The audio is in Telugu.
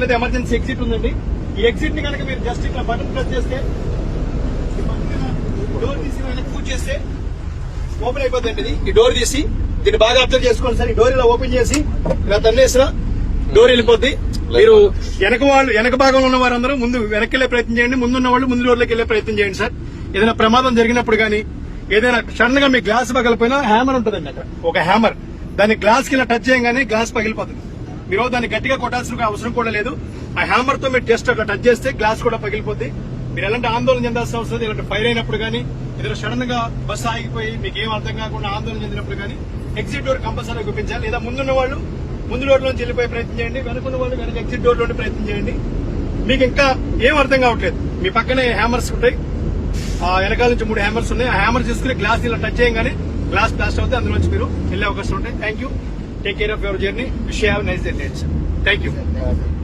రావట్లేదు ఎమర్జెన్సీ ఎగ్జిట్ ఉందండి ఈ ఎగ్జిట్ని కనుక మీరు జస్ట్ ఇట్లా బటన్ ప్రెస్ చేస్తే డోర్ తీసి వెనక్కి పూజ చేస్తే ఓపెన్ అయిపోతుంది ఇది. ఈ డోర్ తీసి దీన్ని బాగా అబ్జర్వ్ చేసుకోండి సార్. ఈ డోర్ ఇలా ఓపెన్ చేసి ఇలా తన్నేసిన డోర్ వెళ్ళిపోద్ది. మీరు వెనక వాళ్ళు వెనక భాగంలో ఉన్న వారందరూ ముందు వెనక్కి వెళ్ళే ప్రయత్నం చేయండి. ముందున్న వాళ్ళు ముందు డోర్లోకి వెళ్ళే ప్రయత్నం చేయండి సార్. ఏదైనా ప్రమాదం జరిగినప్పుడు కానీ ఏదైనా సడన్గా మీ గ్లాస్ పగిలిపోయినా హ్యామర్ ఉంటుందండి అక్కడ. ఒక హ్యామర్ దాన్ని గ్లాస్కి ఇలా టచ్ చేయగానే గ్లాస్ పగిలిపోతుంది. మీరు దాన్ని గట్టిగా కొట్టాల్సిన అవసరం కూడా లేదు. ఆ హ్యామర్తో మీరు జస్ట్ ఒక టచ్ చేస్తే గ్లాస్ కూడా పగిలిపోద్ది. మీరు ఎలాంటి ఆందోళన చెందాల్సిన అవసరం లేదు. ఇలాంటి ఫైర్ అయినప్పుడు కానీ ఏదైనా సడన్గా బస్సు ఆగిపోయి మీకు ఏం అర్థం కాకుండా ఆందోళన చెందినప్పుడు కానీ ఎగ్జిట్ డోర్ కంపల్సరీ చూపించాలి లేదా ముందున్న వాళ్ళు ముందు డోర్ లోంచి వెళ్ళిపోయే ప్రయత్నం చేయండి. వెనుకున్న వాళ్ళు వెనక ఎగ్జిట్ డోర్లోని ప్రయత్నం చేయండి. మీకు ఇంకా ఏం అర్థం కావట్లేదు. మీ పక్కనే హ్యామర్స్ ఉంటాయి. ఆ వెనకాల నుంచి మూడు హ్యామర్స్ ఉన్నాయి. ఆ హ్యామర్ తీసుకుని గ్లాస్ ఇలా టచ్ చేయగానే గ్లాస్ బ్లాస్ట్ అవుతుంది అందులోంచి మీరు వెళ్ళే అవకాశం ఉంటాయి. Thank Take care of your journey. Wish you have a nice day, Thank you.